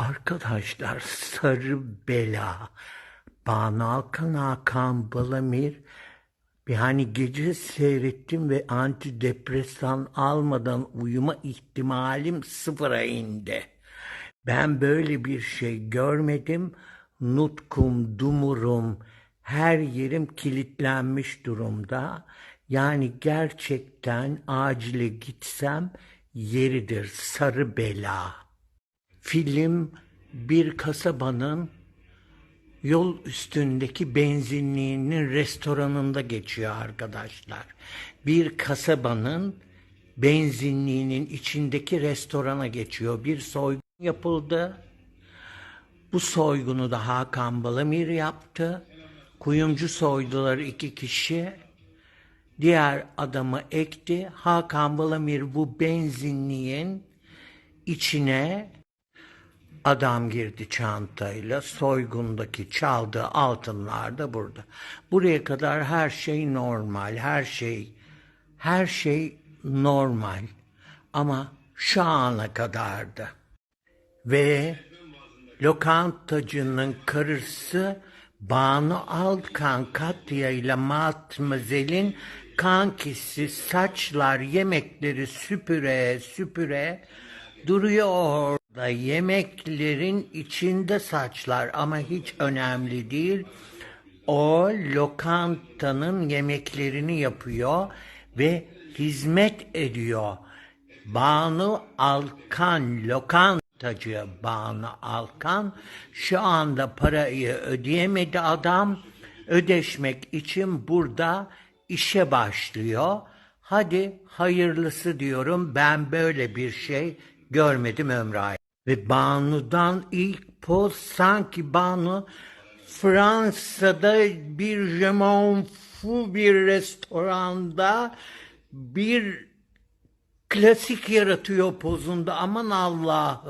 Arkadaşlar sarı bela. Banu Alkan Hakan Balamir hani gece seyrettim ve antidepresan almadan uyuma ihtimalim sıfıra indi. Ben böyle bir şey görmedim. Nutkum, dumurum, her yerim kilitlenmiş durumda. Yani gerçekten acile gitsem yeridir sarı bela. Film bir kasabanın yol üstündeki benzinliğinin restoranında geçiyor arkadaşlar. Bir kasabanın benzinliğinin içindeki restorana geçiyor. Bir soygun yapıldı. Bu soygunu da Hakan Balamir yaptı. Kuyumcu soydular iki kişi. Diğer adamı ekti. Hakan Balamir bu benzinliğin içine Adam girdi çantayla soygundaki çaldığı altınlar da burada. Buraya kadar her şey normal, her şey her şey normal. Ama şu ana kadardı. Ve lokantacının karısı Banu Alkan Katya ile Matmazel'in kankisi saçlar yemekleri süpüre süpüre duruyor orada yemeklerin içinde saçlar ama hiç önemli değil. O lokantanın yemeklerini yapıyor ve hizmet ediyor. Banu Alkan lokantacı Banu Alkan şu anda parayı ödeyemedi adam. Ödeşmek için burada işe başlıyor. Hadi hayırlısı diyorum. Ben böyle bir şey görmedim ömrü. Ve Banu'dan ilk poz sanki Banu Fransa'da bir Je m'en fous bir restoranda bir klasik yaratıyor pozunda. Aman Allah'ım.